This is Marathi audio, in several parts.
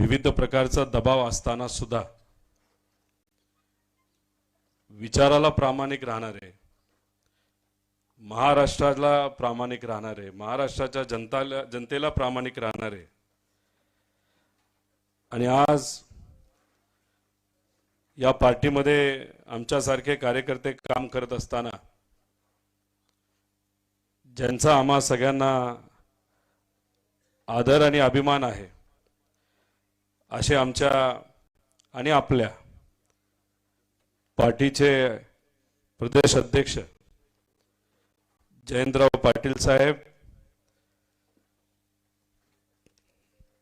विविध प्रकारचा दबाव असताना सुद्धा विचाराला प्रामाणिक राहणारे महाराष्ट्राला प्रामाणिक राहणारे महाराष्ट्राच्या जनताला जनतेला प्रामाणिक राहणारे आणि आज या पार्टीमध्ये आमच्यासारखे कार्यकर्ते काम करत असताना ज्यांचा आम्हा सगळ्यांना आदर आणि अभिमान आहे असे आमच्या आणि आपल्या पार्टीचे प्रदेश अध्यक्ष जयंतराव पाटील साहेब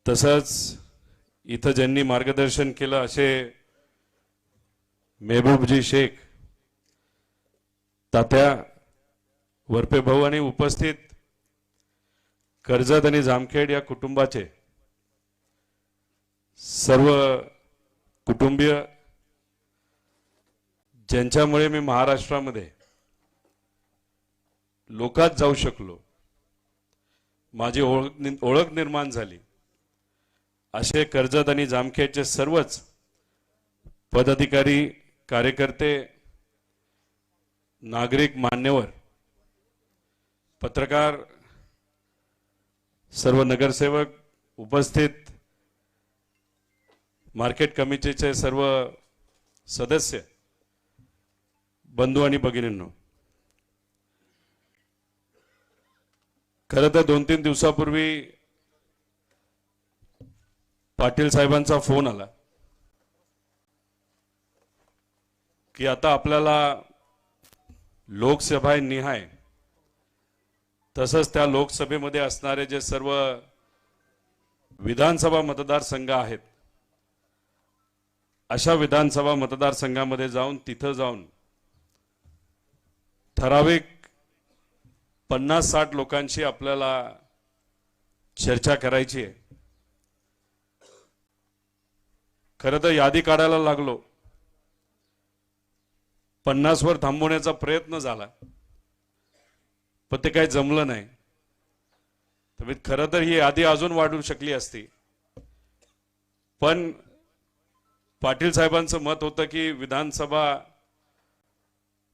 तसंच इथं ज्यांनी मार्गदर्शन केलं असे मेहबूबजी शेख तात्या वरपे भाऊ आणि उपस्थित कर्जत आणि जामखेड या कुटुंबाचे सर्व कुटुंबीय ज्यांच्यामुळे मी महाराष्ट्रामध्ये लोकात जाऊ शकलो माझी ओळख ओळख निर्माण झाली असे कर्जत आणि जामखेडचे सर्वच पदाधिकारी कार्यकर्ते नागरिक मान्यवर पत्रकार सर्व नगरसेवक उपस्थित मार्केट कमिटीचे सर्व सदस्य बंधू आणि भगिनींनो खरं तर दोन तीन दिवसापूर्वी पाटील साहेबांचा फोन आला की आता आपल्याला लोकसभा निहाय. तसंच त्या लोकसभेमध्ये असणारे जे सर्व विधानसभा मतदारसंघ आहेत अशा विधानसभा मतदारसंघामध्ये जाऊन तिथं जाऊन ठराविक पन्नास साठ लोकांशी आपल्याला चर्चा करायची आहे. खरं तर यादी काढायला लागलो. पन्नासवर थांबवण्याचा प्रयत्न झाला. पण ते काही जमलं नाही. तर मी खरं तर ही यादी अजून वाढू शकली असती. पण पाटील साहेबांचं मत होतं की विधानसभा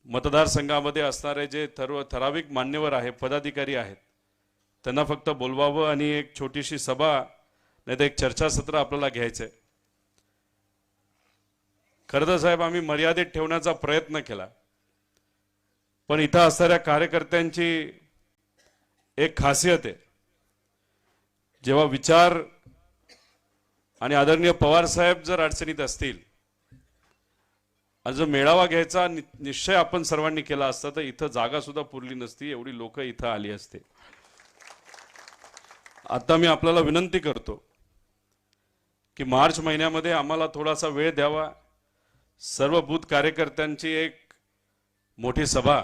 मतदारसंघामध्ये असणारे जे सर्व ठराविक मान्यवर आहे पदाधिकारी आहेत त्यांना फक्त बोलवावं आणि एक छोटीशी सभा नाही तर एक चर्चासत्र आपल्याला घ्यायचंय. खरं तर साहेब आम्ही मर्यादित ठेवण्याचा प्रयत्न केला. पण इथं असणाऱ्या कार्यकर्त्यांची एक खासियत आहे. जेव्हा विचार आणि आदरणीय पवार साहेब जर अडचणीत असतील आणि जो मेळावा घ्यायचा निश्चय आपण सर्वांनी केला असता तर इथं जागा सुद्धा पुरली नसती एवढी लोक इथं आली असते. आता मी आपल्याला विनंती करतो की मार्च महिन्यामध्ये आम्हाला थोडासा वेळ द्यावा. सर्व बूथ कार्यकर्त्यांची एक मोठी सभा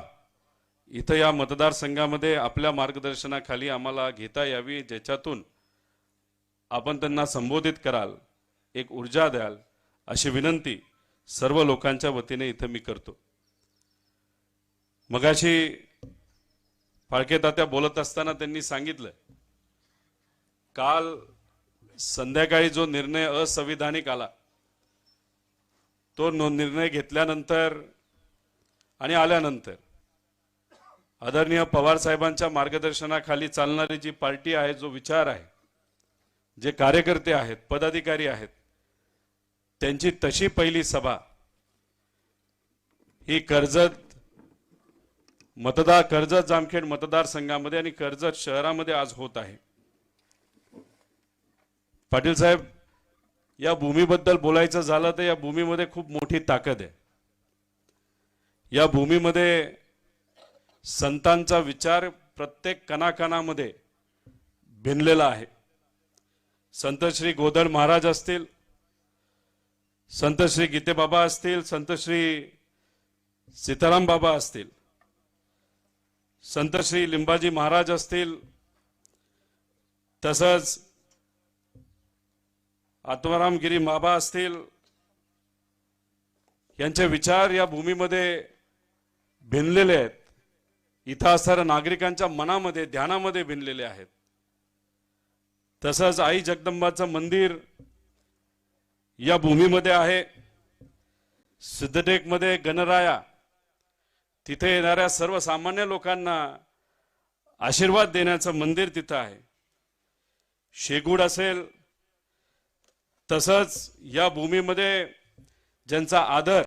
इथं या मतदारसंघामध्ये आपल्या मार्गदर्शनाखाली आम्हाला घेता यावी ज्याच्यातून आपण त्यांना संबोधित कराल एक ऊर्जा द्याल अशी विनंती सर्व लोकांच्या वतीने इथं मी करतो. मगाशी फाळके तात्या बोलत असताना त्यांनी सांगितलं काल संध्याकाळी जो निर्णय असंविधानिक आला तो निर्णय घेतल्यानंतर आणि आल्यानंतर आदरणीय पवार साहेबांच्या मार्गदर्शनाखाली चालणारी जी पार्टी आहे जो विचार आहे जे कार्यकर्ते आहेत पदाधिकारी आहेत त्यांची तशी पहिली सभा ही कर्जत मतदार कर्जत जामखेड मतदारसंघामध्ये आणि कर्जत शहरामध्ये आज होत आहे. पाटील साहेब या भूमीबद्दल बोलायचं झालं तर या भूमीमध्ये खूप मोठी ताकद आहे. या भूमीमध्ये संतांचा विचार प्रत्येक कणाकणामध्ये भिनलेला आहे. संत श्री गोदर महाराज असतील संत श्री गीतेबाबा असतील संत श्री सीताराम बाबा असतील संत श्री लिंबाजी महाराज असतील तसंच आत्मारामगिरी बाबा असतील यांचे विचार या भूमीमध्ये भिनलेले आहेत. इथं असणाऱ्या नागरिकांच्या मनामध्ये ध्यानामध्ये भिनलेले आहेत. तसंच आई जगदंबाचं मंदिर या भूमीमध्ये आहे. सिद्धटेकमध्ये गणराया. तिथे येणाऱ्या सर्वसामान्य लोकांना आशीर्वाद देण्याचं मंदिर तिथं आहे. शेगूड असेल तसंच या भूमीमध्ये ज्यांचा आदर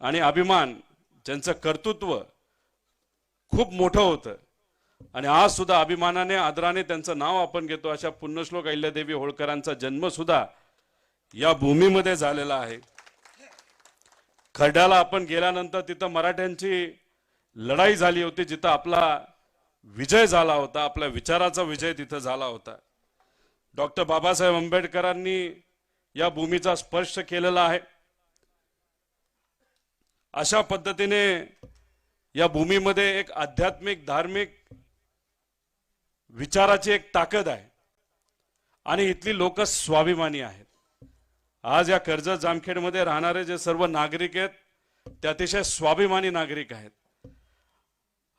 आणि अभिमान ज्यांचं कर्तृत्व खूप मोठं होतं. आणि आज सुद्धा अभिमानाने आदराने त्यांचं नाव आपण घेतो अशा पुण्यश्लोक अहिल्यादेवी होळकरांचा जन्म सुद्धा या भूमीमध्ये झालेला आहे. खड्ड्याला आपण गेल्यानंतर तिथं मराठ्यांची लढाई झाली होती जिथं आपला विजय झाला होता आपल्या विचाराचा विजय तिथं झाला होता. डॉक्टर बाबासाहेब आंबेडकरांनी या भूमीचा स्पर्श केलेला आहे. अशा पद्धतीने या भूमीमध्ये एक आध्यात्मिक धार्मिक विचाराची एक ताकद आहे. आणि इथली लोक स्वाभिमानी आहेत. आज या कर्जत जामखेडमध्ये राहणारे जे सर्व नागरिक आहेत ते अतिशय स्वाभिमानी नागरिक आहेत.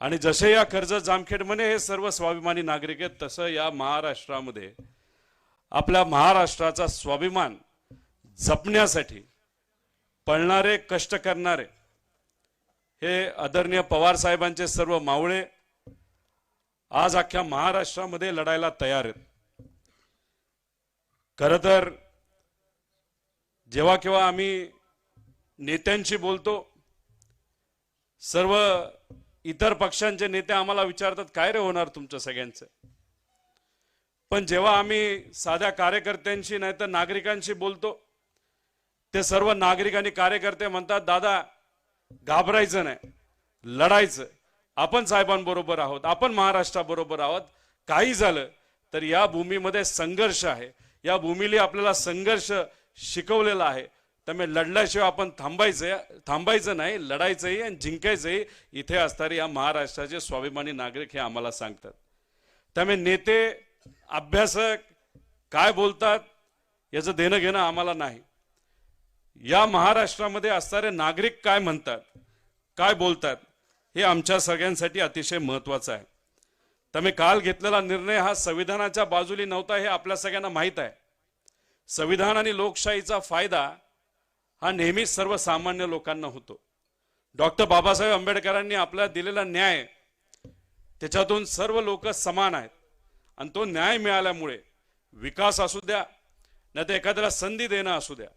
आणि जसे या कर्जत जामखेडमध्ये हे सर्व स्वाभिमानी नागरिक आहेत तसं या महाराष्ट्रामध्ये आपल्या महाराष्ट्राचा स्वाभिमान जपण्यासाठी पळणारे कष्ट करणारे हे आदरणीय पवार साहेबांचे सर्व मावळे आज अख्ख्या महाराष्ट्रामध्ये लढायला तयार आहेत. खर तर जेव्हा केव्हा आम्ही नेत्यांशी बोलतो सर्व इतर पक्षांचे नेते आम्हाला विचारतात काय रे होणार तुमचं सगळ्यांचं? पण जेव्हा आम्ही साध्या कार्यकर्त्यांशी नाही तर नागरिकांशी बोलतो ते सर्व नागरिक आणि कार्यकर्ते म्हणतात दादा घाबरायचं नाही. लढायचं आपण साहेबांबरोबर आहोत आपण महाराष्ट्राबरोबर आहोत काही झालं तर या भूमीमध्ये संघर्ष आहे. या भूमीला आपल्याला संघर्ष शिकवलेला आहे. त्यामुळे लढल्याशिवाय आपण थांबायचं थांबायचं नाही लढायचंही आणि जिंकायचंही इथे असणारे या महाराष्ट्राचे स्वाभिमानी नागरिक हे आम्हाला सांगतात. त्यामुळे नेते अभ्यासक काय बोलतात याचं देणं घेणं आम्हाला नाही. या महाराष्ट्रामध्ये असणारे नागरिक काय म्हणतात काय बोलतात हे आमच्या सगळ्यांसाठी अतिशय महत्वाचं आहे. त्यामुळे काल घेतलेला निर्णय हा संविधानाच्या बाजूली नव्हता हे आपल्या सगळ्यांना माहीत आहे. संविधान आणि लोकशाहीचा फायदा हा नेहमीच सर्वसामान्य लोकांना होतो. डॉक्टर बाबासाहेब आंबेडकरांनी आपल्याला दिलेला न्याय त्याच्यातून सर्व लोक समान आहेत. आणि तो न्याय मिळाल्यामुळे विकास असू द्या नाही तर एखाद्याला संधी देणं असू द्या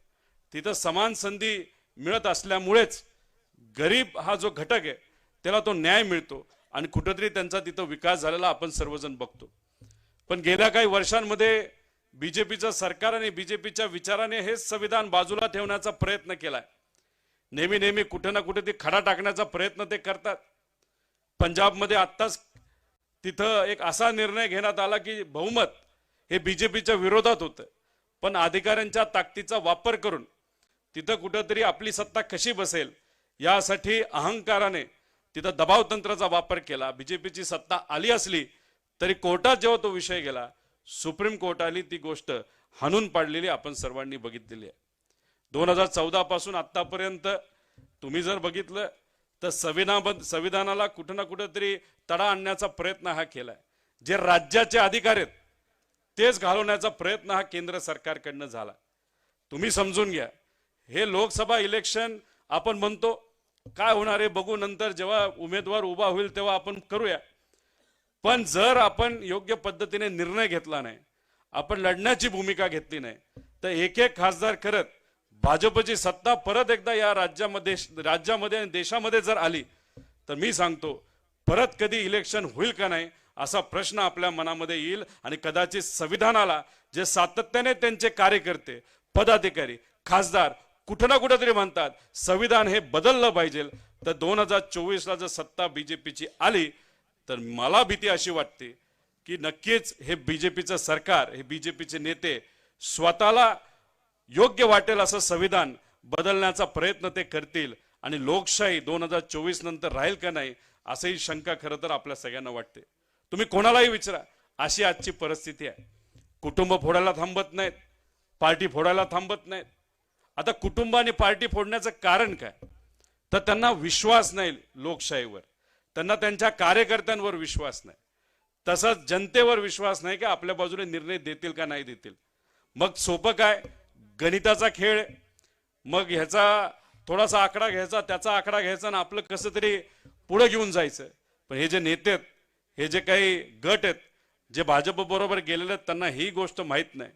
तिथं समान संधी मिळत असल्यामुळेच गरीब हा जो घटक आहे त्याला तो न्याय मिळतो आणि कुठंतरी त्यांचा तिथं विकास झालेला आपण सर्वजण बघतो. पण गेल्या काही वर्षांमध्ये बीजेपीचं सरकार आणि बीजेपीच्या विचाराने हेच संविधान बाजूला ठेवण्याचा प्रयत्न केलाय. नेहमी नेहमी कुठे ना कुठे ती खडा टाकण्याचा प्रयत्न ते करतात. पंजाबमध्ये आत्ताच तिथं एक असा निर्णय घेण्यात आला की बहुमत हे बीजेपीच्या विरोधात होतं. पण अधिकाऱ्यांच्या ताकदीचा वापर करून तिथं कुठंतरी आपली सत्ता कशी बसेल यासाठी अहंकाराने तिथं दबाव तंत्राचा वापर केला बीजेपीची सत्ता आली असली तरी कोर्टात जेव्हा तो विषय गेला सुप्रीम कोर्टाने ती गोष्ट हाणून पाडलेली आपण सर्वांनी बघितलेली आहे. दोन हजार चौदा पासून आतापर्यंत तुम्ही जर बघितलं तर संविधान संविधानाला कुठं ना कुठं तरी तडा आणण्याचा प्रयत्न हा केलाय. जे राज्याचे अधिकार आहेत तेच घालवण्याचा प्रयत्न हा केंद्र सरकारकडनं झाला. तुम्ही समजून घ्या हे लोकसभा इलेक्शन आपण म्हणतो काय होणार आहे बघू नंतर जेव्हा उमेदवार उभा होईल तेव्हा आपण करूया. पण जर आपण योग्य पद्धतीने निर्णय घेतला नाही आपण लढण्याची भूमिका घेतली नाही तर एक एक खासदार करत भाजपची सत्ता परत एकदा या राज्यामध्ये राज्यामध्ये आणि देशामध्ये जर आली तर मी सांगतो परत कधी इलेक्शन होईल का नाही असा प्रश्न आपल्या मनामध्ये येईल आणि कदाचित संविधानाला जे सातत्याने त्यांचे कार्यकर्ते पदाधिकारी खासदार कुठं ना कुठं तरी म्हणतात संविधान हे बदललं पाहिजे. तर दोन हजार चोवीसला जर सत्ता बीजेपीची आली तर मला भीती अशी वाटते की नक्कीच हे बीजेपीचं सरकार हे बीजेपीचे नेते स्वतःला योग्य वाटेल असं संविधान बदलण्याचा प्रयत्न ते करतील. आणि लोकशाही दोन हजार चोवीस नंतर राहील का नाही असंही शंका खरं तर आपल्या सगळ्यांना वाटते. तुम्ही कोणालाही विचारा अशी आजची परिस्थिती आहे. कुटुंब फोडायला थांबत नाहीत पार्टी फोडायला थांबत नाहीत. आता कुटुंबाने पार्टी फोडण्याचं कारण काय? तर त्यांना विश्वास नाही लोकशाहीवर. त्यांना त्यांच्या कार्यकर्त्यांवर विश्वास नाही. तसंच जनतेवर विश्वास नाही की आपल्या बाजूने निर्णय देतील का नाही देतील. मग सोपं काय? गणिताचा खेळ. मग ह्याचा थोडासा आकडा घ्यायचा त्याचा आकडा घ्यायचा आणि आपलं कसं तरी पुढे घेऊन जायचं. पण हे जे नेते आहेत हे जे काही गट आहेत जे भाजप बरोबर गेलेले आहेत त्यांना ही गोष्ट माहीत नाही.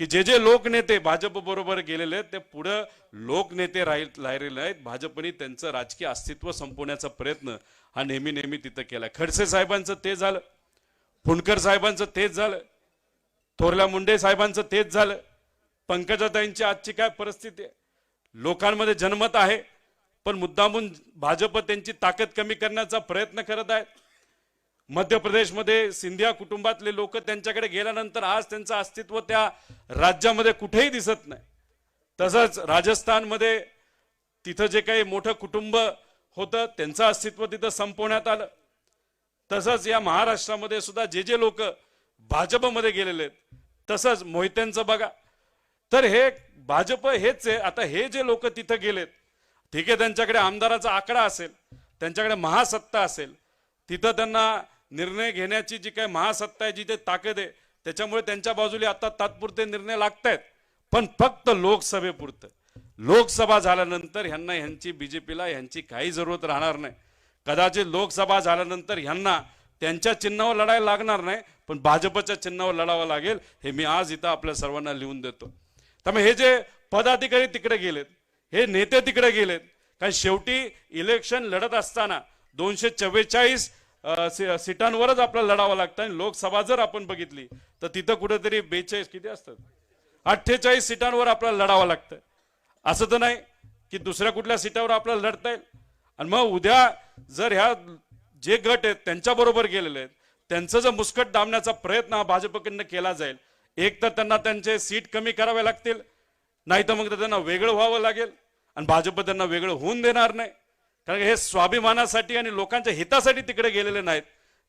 की जे जे लोकनेते भाजप बरोबर गेलेले आहेत ते पुढं लोकनेते राहील राहिलेले आहेत. भाजपने त्यांचं राजकीय अस्तित्व संपवण्याचा प्रयत्न हा नेहमी नेहमी तिथं केला खडसे साहेबांचं ते झालं. फुंडकर साहेबांचं तेच झालं. थोरल्या मुंडे साहेबांचं तेच झालं. पंकजाताईंची आजची काय परिस्थिती आहे? लोकांमध्ये जनमत आहे पण मुद्दामून भाजप त्यांची ताकद कमी करण्याचा प्रयत्न करत आहेत. मध्य प्रदेशमध्ये सिंधिया कुटुंबातले लोक त्यांच्याकडे गेल्यानंतर आज त्यांचं अस्तित्व त्या राज्यामध्ये कुठेही दिसत नाही. तसंच राजस्थानमध्ये तिथं जे काही मोठं कुटुंब होतं त्यांचं अस्तित्व तिथं संपवण्यात आलं. तसंच या महाराष्ट्रामध्ये सुद्धा जे जे लोक भाजपमध्ये गेलेले आहेत तसंच मोहित्यांचं बघा. तर हे भाजप हेच आहे. आता हे जे लोक तिथं गेलेत ठीक आहे त्यांच्याकडे आमदाराचा आकडा असेल त्यांच्याकडे महासत्ता असेल तिथं त्यांना निर्णय घेण्याची जी काही महासत्ता आहे जी ते ताकद आहे त्याच्यामुळे त्यांच्या बाजूला आता तात्पुरते निर्णय लागत आहेत पण फक्त लोकसभेपुरतं. लोकसभा झाल्यानंतर ह्यांना ह्यांची बीजेपीला ह्यांची काही जरूरत राहणार नाही. कदाचित लोकसभा झाल्यानंतर ह्यांना त्यांच्या चिन्हावर लढायला लागणार नाही पण भाजपच्या चिन्हावर लढावं लागेल हे मी आज इथं आपल्या सर्वांना लिहून देतो. त्यामुळे हे जे पदाधिकारी तिकडे गेलेत हे नेते तिकडे गेलेत कारण शेवटी इलेक्शन लढत असताना दोनशे चव्वेचाळीस सीटांवरच आपल्याला लढावं लागतं आणि लोकसभा जर आपण बघितली तर तिथं कुठेतरी बेचाळीस किती असतात? अठ्ठेचाळीस सीटांवर आपल्याला लढावं लागतं. असं तर नाही की दुसऱ्या कुठल्या सीटावर आपल्याला लढता येईल. आणि मग उद्या जर ह्या जे गट आहेत त्यांच्या बरोबर गेलेले आहेत त्यांचं जर मुस्कट दाबण्याचा प्रयत्न हा भाजपकडनं केला जाईल एक तर त्यांना त्यांचे सीट कमी करावे लागतील नाही तर मग त्यांना वेगळं व्हावं लागेल आणि भाजप त्यांना वेगळं होऊन देणार नाही. कारण हे स्वाभिमानासाठी आणि लोकांच्या हितासाठी तिकडे गेलेले नाहीत.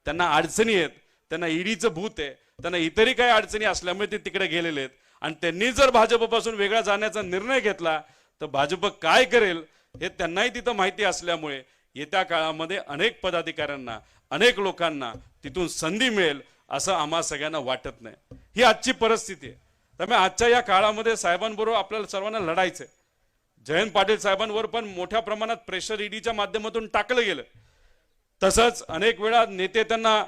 त्यांना अडचणी आहेत. त्यांना ईडीचं भूत आहे. त्यांना इतरही काही अडचणी असल्यामुळे ते तिकडे गेलेले आहेत. आणि त्यांनी जर भाजपपासून वेगळा जाण्याचा निर्णय घेतला तर भाजप काय करेल हे त्यांनाही तिथं माहिती असल्यामुळे येत्या काळामध्ये अनेक पदाधिकाऱ्यांना अनेक लोकांना तिथून संधी मिळेल असं आम्हा सगळ्यांना वाटत नाही. ही आजची परिस्थिती आहे. त्यामुळे आजच्या या काळामध्ये साहेबांबरोबर आपल्याला सर्वांना लढायचंय. जयंत पाटील साहेबांवर पण मोठ्या प्रमाणात प्रेशर ईडीच्या माध्यमातून टाकलं गेलं. तसंच अनेक वेळा नेते त्यांना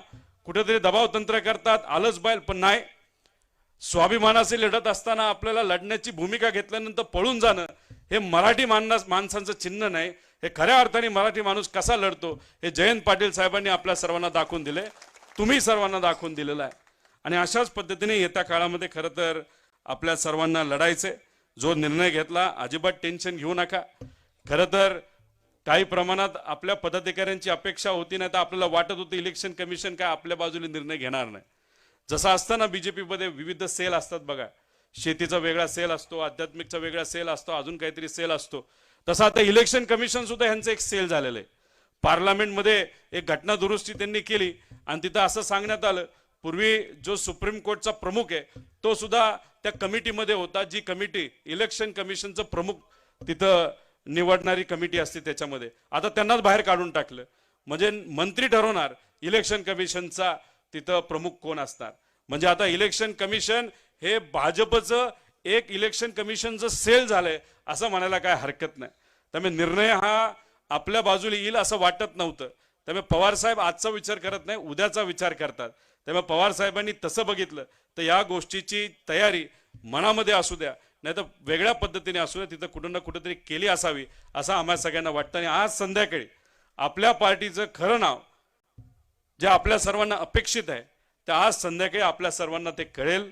कुठेतरी दबाव तंत्र करतात आलंच बैल पण नाही. स्वाभिमानाशी लढत असताना आपल्याला लढण्याची भूमिका घेतल्यानंतर पळून जाणं हे मराठी मानस माणसांचं चिन्ह नाही. हे खऱ्या अर्थाने मराठी माणूस कसा लढतो हे जयंत पाटील साहेबांनी आपल्या सर्वांना दाखवून दिले. तुम्ही सर्वांना दाखवून दिलेलं आहे. आणि अशाच पद्धतीने येत्या काळामध्ये खरं तर आपल्या सर्वांना लढायचे जो निर्णय घेतला अजिबात टेन्शन घेऊ नका. खरं तर काही प्रमाणात आपल्या पदाधिकाऱ्यांची अपेक्षा होती नाही तर आपल्याला वाटत होतं इलेक्शन कमिशन काय आपल्या बाजूने निर्णय घेणार नाही. जसं असताना बी जे पीमध्ये विविध सेल असतात बघा. शेतीचा वेगळा सेल असतो आध्यात्मिकचा वेगळा सेल असतो अजून काहीतरी सेल असतो. तसं आता इलेक्शन कमिशन सुद्धा ह्यांचं एक सेल झालेलं आहे. पार्लमेंटमध्ये एक घटना दुरुस्ती त्यांनी केली आणि तिथं असं सांगण्यात आलं पूर्वी जो सुप्रीम कोर्टचा प्रमुख आहे तो सुद्धा त्या कमिटीमध्ये होता जी कमिटी इलेक्शन कमिशनचं प्रमुख तिथं निवडणारी कमिटी असते त्याच्यामध्ये. आता त्यांनाच बाहेर काढून टाकलं. म्हणजे मंत्री ठरवणार इलेक्शन कमिशनचा तिथं प्रमुख कोण असणार. म्हणजे आता इलेक्शन कमिशन हे भाजपचं एक इलेक्शन कमिशनचं सेल झालंय असं म्हणायला काय हरकत नाही. त्यामुळे निर्णय हा आपल्या बाजूला येईल असं वाटत नव्हतं. त्यामुळे पवार साहेब आजचा विचार करत नाही उद्याचा विचार करतात. त्यामुळे पवार साहेबांनी तसं बघितलं तर या गोष्टीची तयारी मनामध्ये असू द्या नाही तर वेगळ्या पद्धतीने असू द्या तिथं कुठं ना कुठंतरी केली असावी असं आम्हाला सगळ्यांना वाटतं. आणि आज संध्याकाळी आपल्या पार्टीचं खरं नाव जे आपल्या सर्वांना अपेक्षित आहे ते आज संध्याकाळी आपल्या सर्वांना ते कळेल.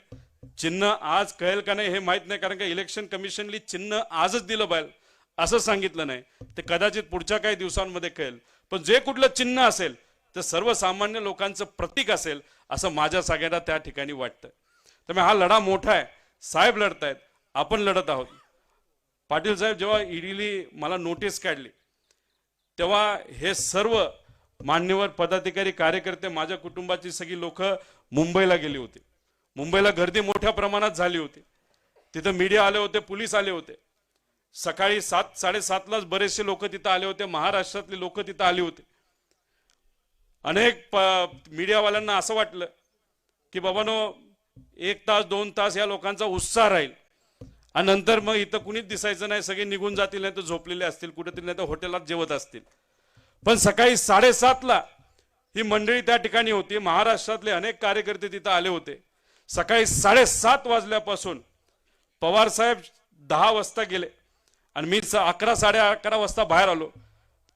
चिन्ह आज कळेल का नाही हे माहीत नाही कारण का इलेक्शन कमिशनली चिन्ह आजच दिलं पाहिजे असं सांगितलं नाही. ते कदाचित पुढच्या काही दिवसांमध्ये कळेल. पण जे कुठलं चिन्ह असेल तर सर्वसामान्य लोकांचं प्रतीक असेल असं माझ्या सगळ्यांना त्या ठिकाणी वाटतं. त्यामुळे हा लढा मोठा आहे. साहेब लढतायत. आपण लढत आहोत. पाटील साहेब जेव्हा ईडीली मला नोटीस काढली तेव्हा हे सर्व मान्यवर पदाधिकारी कार्यकर्ते माझ्या कुटुंबाची सगळी लोक मुंबईला गेली होती. मुंबईला गर्दी मोठ्या प्रमाणात झाली होती. तिथं मीडिया आले होते पोलीस आले होते. सकाळी सात साडेसातलाच बरेचसे लोक तिथं आले होते. महाराष्ट्रातले लोक तिथं आली होते. अनेक प- मीडियावाल्यांना असं वाटलं की बाबानो एक तास दोन तास या लोकांचा उत्साह राहील. आणि नंतर मग इथं कुणीच दिसायचं नाही सगळे निघून जातील नाही तर झोपलेले असतील कुठेतरी नाही तर हॉटेलात जेवत असतील. पण सकाळी साडेसातला ही मंडळी त्या ठिकाणी होती. महाराष्ट्रातले अनेक कार्यकर्ते तिथं आले होते. सकाळी साडेसात वाजल्यापासून पवार साहेब दहा वाजता गेले. आणि मी स- अकरा साडे अकरा वाजता बाहेर आलो.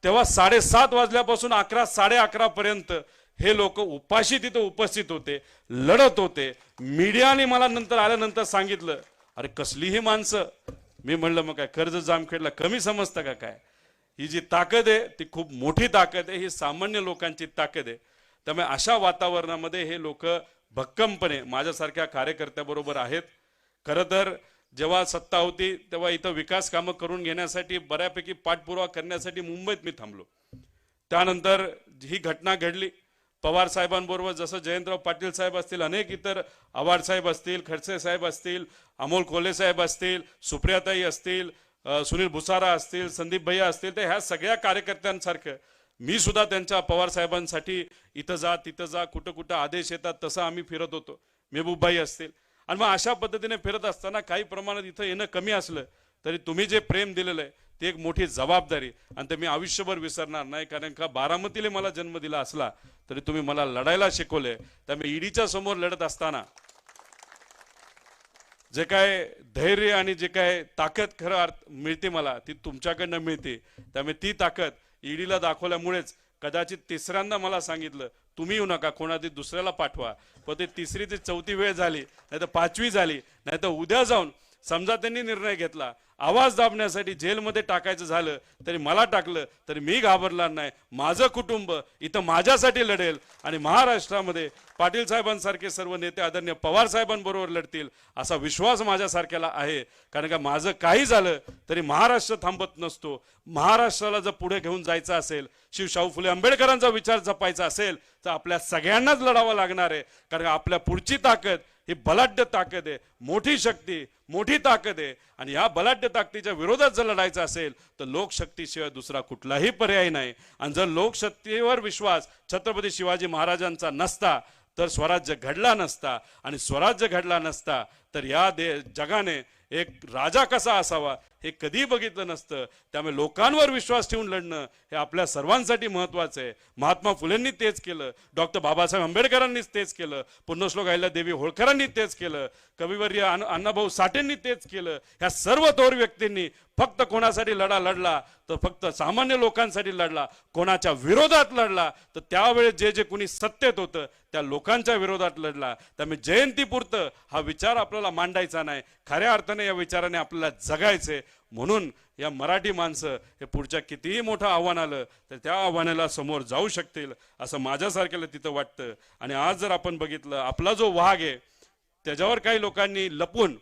तेव्हा साडेसात वाजल्यापासून अकरा साडे अकरा पर्यंत हे लोक उपाशी तिथं उपस्थित होते लढत होते. मीडियाने मला नंतर आल्यानंतर सांगितलं अरे कसलीही माणसं? मी म्हणलं मग काय कर्ज जामखेडला कमी समजतं का काय? ही जी ताकद आहे ती खूप मोठी ताकद आहे ही सामान्य लोकांची ताकद आहे. त्यामुळे अशा वातावरणामध्ये हे लोक भक्कमपणे माझ्यासारख्या कार्यकर्त्याबरोबर आहेत. खरं तर जेव्हा सत्ता होती तेव्हा इथं विकास कामं करून घेण्यासाठी बऱ्यापैकी पाठपुरावा करण्यासाठी मुंबईत मी थांबलो. त्यानंतर ही घटना घडली. पवार साहेबांबरोबर जसं जयंतराव पाटील साहेब असतील अनेक इतर आव्हाड साहेब असतील खडसे साहेब असतील अमोल कोले साहेब असतील सुप्रियाताई असतील सुनील भुसारा असतील संदीप भैया असतील तर ह्या सगळ्या कार्यकर्त्यांसारखं मी सुद्धा त्यांच्या पवार साहेबांसाठी इथं जा तिथं जा कुठं कुठं आदेश येतात तसं आम्ही फिरत होतो. मेहबूबभाई असतील आणि मग अशा पद्धतीने फिरत असताना काही प्रमाणात इथं येणं कमी असलं तरी तुम्ही जे प्रेम दिलेलं आहे ती एक मोठी जबाबदारी. आणि ते मी आयुष्यभर विसरणार नाही कारण का बारामतीला मला जन्म दिला असला तरी तुम्ही मला लढायला शिकवले त्यामुळे ईडीच्या समोर लढत असताना जे काय धैर्य आणि जे काय ताकद खरं अर्थ मिळते मला ती तुमच्याकडनं मिळते. त्यामुळे ती ताकद ईडीला दाखवल्यामुळेच कदाचित तिसऱ्यांदा मला सांगितलं तुम्ही येऊ नका कोणाची दुसऱ्याला पाठवा. पण ते तिसरी ते चौथी वेळ झाली नाही तर पाचवी झाली नाही तर उद्या जाऊन समजा त्यांनी निर्णय घेतला आवाज दाबण्यासाठी जेलमध्ये टाकायचं झालं तरी मला टाकलं तरी मी घाबरणार नाही. माझं कुटुंब इथं माझ्यासाठी लढेल आणि महाराष्ट्रामध्ये पाटील साहेबांसारखे सर्व नेते आदरणीय पवार साहेबांबरोबर लढतील असा विश्वास माझ्यासारख्याला आहे. कारण का माझं काही झालं तरी महाराष्ट्र थांबत नसतो. महाराष्ट्राला जर पुढे घेऊन जायचं असेल शिव शाहू फुले आंबेडकरांचा विचार जपायचा असेल तर आपल्या सगळ्यांनाच लढावं लागणार आहे. कारण का आपल्या पुढची ताकद ही बलाढ्य ताकद आहे मोठी शक्ती मोठी ताकद आहे. आणि या बलाढ्य ताकदीच्या विरोधात जर लढायचं असेल तर लोकशक्तीशिवाय दुसरा कुठलाही पर्याय नाही. आणि जर लोकशक्तीवर विश्वास छत्रपती शिवाजी महाराजांचा नसता तर स्वराज्य घडला नसता. आणि स्वराज्य घडला नसता तर या दे जगाने एक राजा कसा असावा हे कधी बघितलं नसतं. त्यामुळे लोकांवर विश्वास ठेवून लढणं हे आपल्या सर्वांसाठी महत्वाचं आहे. महात्मा फुलेंनी तेच केलं. डॉक्टर बाबासाहेब आंबेडकरांनीच तेच केलं. पुण्यश्लोक अहिल्या देवी होळकरांनी तेच केलं. कविवर्य अन्न- अण्णाभाऊ साठेंनी तेच केलं. ह्या सर्व थोर व्यक्तींनी फक्त कोणासाठी लढा लढला तर फक्त सामान्य लोकांसाठी लढला कोणाच्या विरोधात लढला तर त्यावेळेस जे जे कोणी सत्तेत होतं त्या लोकांच्या विरोधात लढला. त्यामुळे जयंतीपुरतं हा विचार आपल्याला मांडायचा नाही. खऱ्या अर्थाने या विचाराने आपल्याला जगायचे म्हणून या मराठी माणसं हे पुढच्या कितीही मोठं आव्हान आलं तर त्या आव्हानाला समोर जाऊ शकतील असं माझ्यासारख्याला तिथं वाटतं. आणि आज जर आपण बघितलं आपला जो वाघ आहे त्याच्यावर काही लोकांनी लपून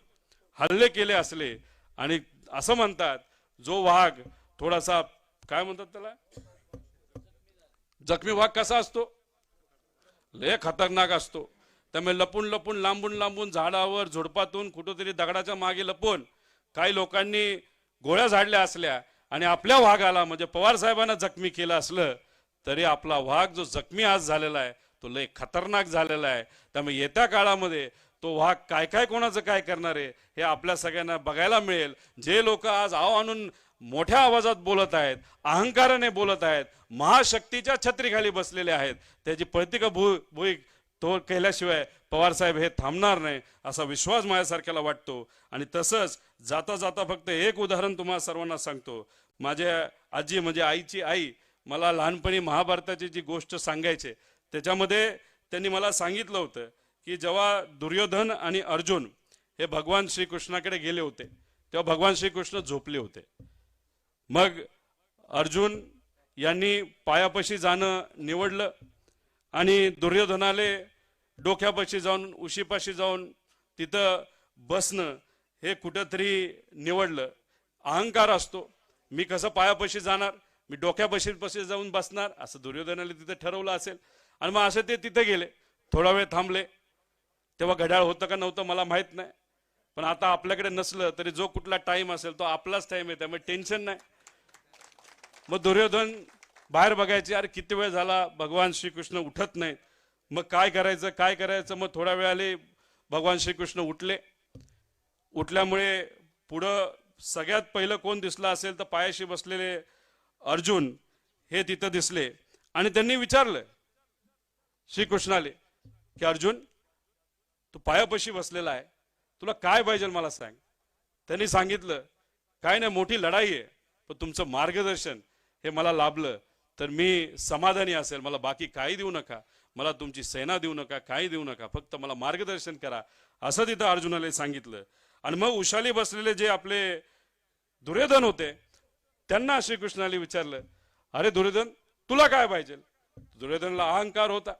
हल्ले केले असले आणि असं म्हणतात जो वाघ थोडासा काय म्हणतात त्याला? जखमी वाघ कसा असतो? लय खतरनाक असतो. त्यामुळे लपून लपून लांबून लांबून झाडावर झुडपातून कुठंतरी दगडाच्या मागे लपून काही लोकांनी गोळ्या झाडल्या असल्या आणि आपल्या वाघाला म्हणजे पवार साहेबांना जखमी केलं असलं तरी आपला वाघ जो जखमी आज झालेला आहे तो लय खतरनाक झालेला आहे. त्यामुळे येत्या काळामध्ये तो वाघ काय काय कोणाचं काय करणार आहे हे आपल्या सगळ्यांना बघायला मिळेल. जे लोक आज आव आणून मोठ्या आवाजात बोलत आहेत अहंकाराने बोलत आहेत महाशक्तीच्या छत्रीखाली बसलेले आहेत त्याची प्रतिका भू भुई तो केल्याशिवाय पवार साहेब हे थांबणार नाही असा विश्वास माझ्यासारख्याला वाटतो. आणि तसंच जाता जाता फक्त एक उदाहरण तुम्हाला सर्वांना सांगतो. माझ्या आजी म्हणजे आईची आई मला लहानपणी महाभारताची जी गोष्ट सांगायचे त्याच्यामध्ये त्यांनी मला सांगितलं होतं की जेव्हा दुर्योधन आणि अर्जुन हे भगवान श्रीकृष्णाकडे गेले होते तेव्हा भगवान श्रीकृष्ण झोपले होते. मग अर्जुन यांनी पायापाशी जाणं निवडलं आणि दुर्योधनाले डोक्यापाशी जाऊन उशीपाशी जाऊन तिथं बसणं हे कुठंतरी निवडलं. अहंकार असतो. मी कसं पायापाशी जाणार? मी डोक्यापाशीपाशी जाऊन बसणार? असं दुर्योधनाने तिथं ठरवलं असेल. आणि मग असं ते तिथे गेले. थोडा वेळ थांबले. तेव्हा घड्याळ होतं का नव्हतं मला माहीत नाही. पण आता आपल्याकडे नसलं तरी जो कुठला टाइम असेल तो आपलाच टाइम आहे त्यामुळे टेन्शन नाही. मग दुर्योधन बाहेर बघायचे अरे किती वेळ झाला? भगवान श्रीकृष्ण उठत नाहीत मग काय करायचं? काय करायचं? मग थोड्या वेळाने भगवान श्रीकृष्ण उठले. उठल्यामुळे पुढं सगळ्यात पहिलं कोण दिसलं असेल तर पायाशी बसलेले अर्जुन हे तिथं दिसले. आणि त्यांनी विचारलं श्रीकृष्णाले की अर्जुन तू पायापाशी बसलेला आहे. तुला काय पाहिजे मला सांग. त्यांनी सांगितलं काय नाही मोठी लढाई आहे पण तुमचं मार्गदर्शन हे मला लाभलं. तर मी समाधानी असेल मला बाकी काही देऊ नका. मला तुमची सेना देऊ नका काही देऊ नका. फक्त मला मार्गदर्शन करा. असं तिथं अर्जुनाला सांगितलं. आणि मग उशाली बसलेले जे आपले दुर्योधन होते त्यांना श्रीकृष्णाने विचारलं अरे दुर्योधन तुला काय पाहिजे? दुर्योधनला अहंकार होता.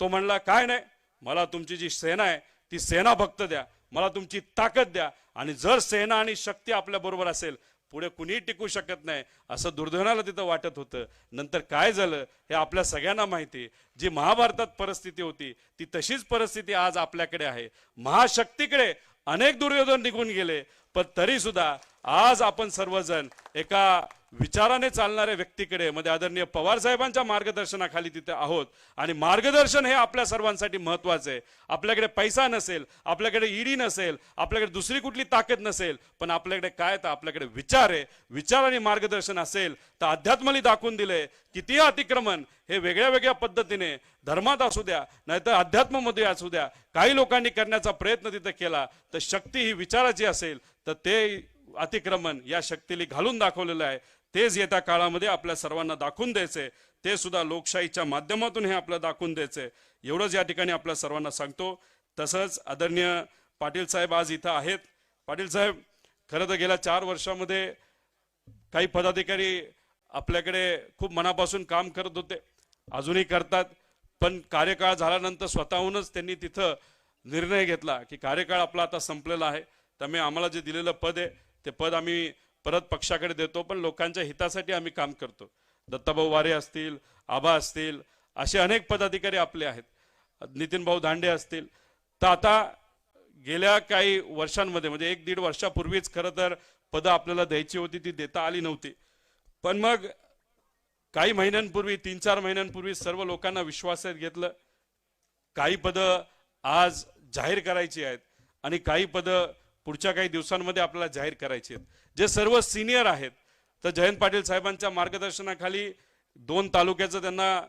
तो म्हणला काय नाही मला तुमची जी सेना आहे ती सेना भक्त द्या मला तुमची ताकद द्या. आणि जर सेना आणि शक्ती आपल्या बरोबर असेल पुढे कुणीही टिकू शकत नाही असं दुर्योधनाला तिथं वाटत होतं. नंतर काय झालं हे आपल्या सगळ्यांना माहिती जी महाभारतात परिस्थिती होती ती तशीच परिस्थिती आज आपल्याकडे आहे. महाशक्तीकडे अनेक दुर्योधन निघून गेले पण तरी सुद्धा आज आपण सर्वजण एका विचाराने चालणाऱ्या व्यक्तीकडे मध्ये आदरणीय पवार साहेबांच्या मार्गदर्शनाखाली तिथे आहोत. आणि मार्गदर्शन हे आपल्या सर्वांसाठी महत्वाचं आहे. आपल्याकडे पैसा नसेल आपल्याकडे ईडी नसेल आपल्याकडे दुसरी कुठली ताकद नसेल पण आपल्याकडे काय तर आपल्याकडे विचार आहे. विचार आणि मार्गदर्शन असेल तर अध्यात्मली दाखवून दिले किती अतिक्रमण हे वेगळ्या वेगळ्या पद्धतीने धर्मात असू द्या नाहीतर अध्यात्मामध्ये असू द्या काही लोकांनी करण्याचा प्रयत्न तिथे केला तर शक्ती ही विचाराची असेल तर ते अतिक्रमण या शक्तीला घालून दाखवलेलं आहे. तेच येत्या काळामध्ये आपल्या सर्वांना दाखवून द्यायचे. ते सुद्धा लोकशाहीच्या माध्यमातून हे आपलं दाखवून द्यायचे. एवढंच या ठिकाणी आपल्या सर्वांना सांगतो. तसंच आदरणीय पाटील साहेब आज इथं आहेत. पाटील साहेब खरं तर गेल्या चार वर्षामध्ये काही पदाधिकारी आपल्याकडे खूप मनापासून काम करत होते. अजूनही करतात. पण कार्यकाळ झाल्यानंतर स्वतःहूनच त्यांनी तिथं निर्णय घेतला की कार्यकाळ आपला आता संपलेला आहे. त्यामुळे आम्हाला जे दिलेलं पद आहे ते पद आम्ही परत पक्षाकडे देतो पण लोकांच्या हितासाठी आम्ही काम करतो. दत्ताभाऊ वारे असतील आबा असतील असे अनेक पदाधिकारी आपले आहेत. नितीन भाऊ दांडे असतील. तर आता गेल्या काही वर्षांमध्ये म्हणजे एक दीड वर्षापूर्वीच खरं तर पदं आपल्याला द्यायची होती ती देता आली नव्हती. पण मग काही महिन्यांपूर्वी तीन चार महिन्यांपूर्वी सर्व लोकांना विश्वासात घेतलं. काही पदं आज जाहीर करायची आहेत आणि काही पदं पुढच्या काही दिवसांमध्ये आपल्याला जाहीर करायचे आहेत. जे सर्व सिनियर आहेत तर जयंत पाटील साहेबांच्या मार्गदर्शनाखाली दोन तालुक्याचं त्यांना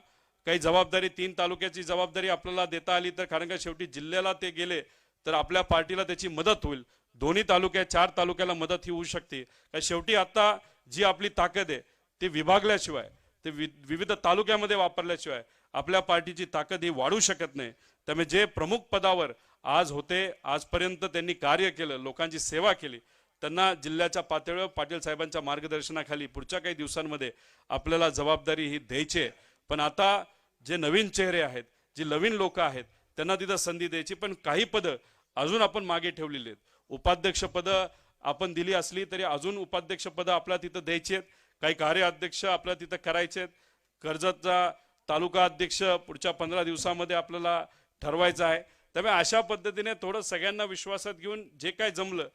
काही जबाबदारी तीन तालुक्याची जबाबदारी आपल्याला देता आली तर कारण का शेवटी जिल्ह्याला ते गेले तर आपल्या पार्टीला त्याची मदत होईल. दोन्ही तालुक्या चार तालुक्याला मदत ही होऊ शकते. कारण शेवटी आता जी आपली ताकद आहे ती विभागल्याशिवाय ते वि- विविध तालुक्यामध्ये वापरल्याशिवाय आपल्या पार्टीची ताकद ही वाढू शकत नाही. त्यामुळे जे प्रमुख पदावर आज होते आजपर्यंत त्यांनी कार्य केलं लोकांची सेवा केली. त्यांना जिल्ह्याच्या पातळीवर पाटील साहेबांच्या मार्गदर्शनाखाली पुढच्या काही दिवसांमध्ये आपल्याला जबाबदारी ही द्यायची आहे. पण आता जे नवीन चेहरे आहेत जी नवीन लोक आहेत त्यांना तिथं संधी द्यायची पण काही पदं अजून आपण मागे ठेवलेली आहेत. उपाध्यक्षपदं आपण दिली असली तरी अजून उपाध्यक्षपदं आपल्या आपल्याला तिथं द्यायची आहेत. काही कार्याध्यक्ष आपल्याला तिथं करायचे आहेत. कर्जतचा तालुका अध्यक्ष पुढच्या पंधरा दिवसामध्ये आपल्याला ठरवायचं आहे. त्यामुळे अशा पद्धतीने थोडं सगळ्यांना विश्वासात घेऊन जे काय जमलं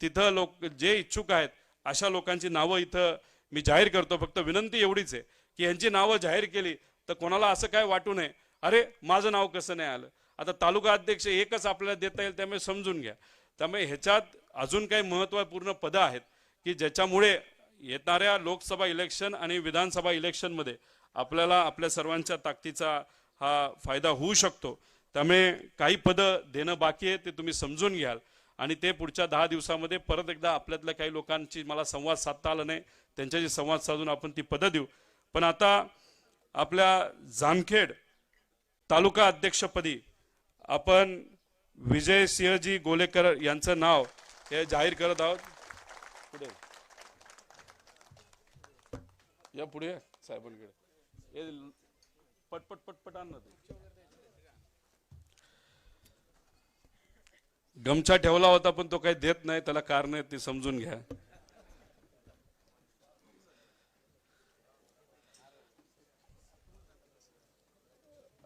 तिथं लोक जे इच्छुक आहेत अशा लोकांची नावं इथं मी जाहीर करतो. फक्त विनंती एवढीच आहे की यांची नावं जाहीर केली तर कोणाला असं काय वाटू नये. अरे माझं नाव कसं नाही आलं? आता तालुका अध्यक्ष एकच आपल्याला देता येईल त्यामुळे समजून घ्या. त्यामुळे ह्याच्यात अजून काही महत्त्वपूर्ण पदं आहेत की ज्याच्यामुळे येणाऱ्या लोकसभा इलेक्शन आणि विधानसभा इलेक्शनमध्ये आपल्याला आपल्या सर्वांच्या ताकदीचा हा फायदा होऊ शकतो. त्यामुळे काही पदं देणं बाकी आहे ते तुम्ही समजून घ्याल. आणि ते पुढच्या दहा दिवसामध्ये परत एकदा आपल्यातल्या काही लोकांची मला संवाद साधता आला नाही त्यांच्याशी संवाद साधून आपण ती पदं देऊ. पण आता आपल्या जामखेड तालुका अध्यक्षपदी आपण विजय सिंहजी गोलेकर यांचं नाव हे जाहीर करत आहोत. पुढे. या पुढे साहेबांकडे. हे पटपट पटपट आण ना ते. गमछा ठेवला होता पण तो काही देत नाही. त्याला कारण आहेत ते समजून घ्या.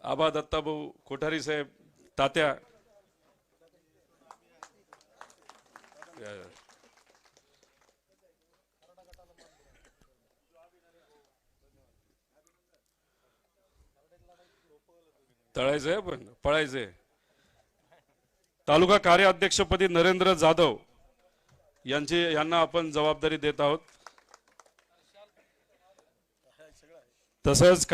आबा दत्ताभाऊ कोठारी साहेब तात्या. तळायचंय पण पळायचंय तालुका कार्याध्यक्षपदी नरेंद्र जाधव यांची यांना आपण जबाबदारी देत आहोत. तसंच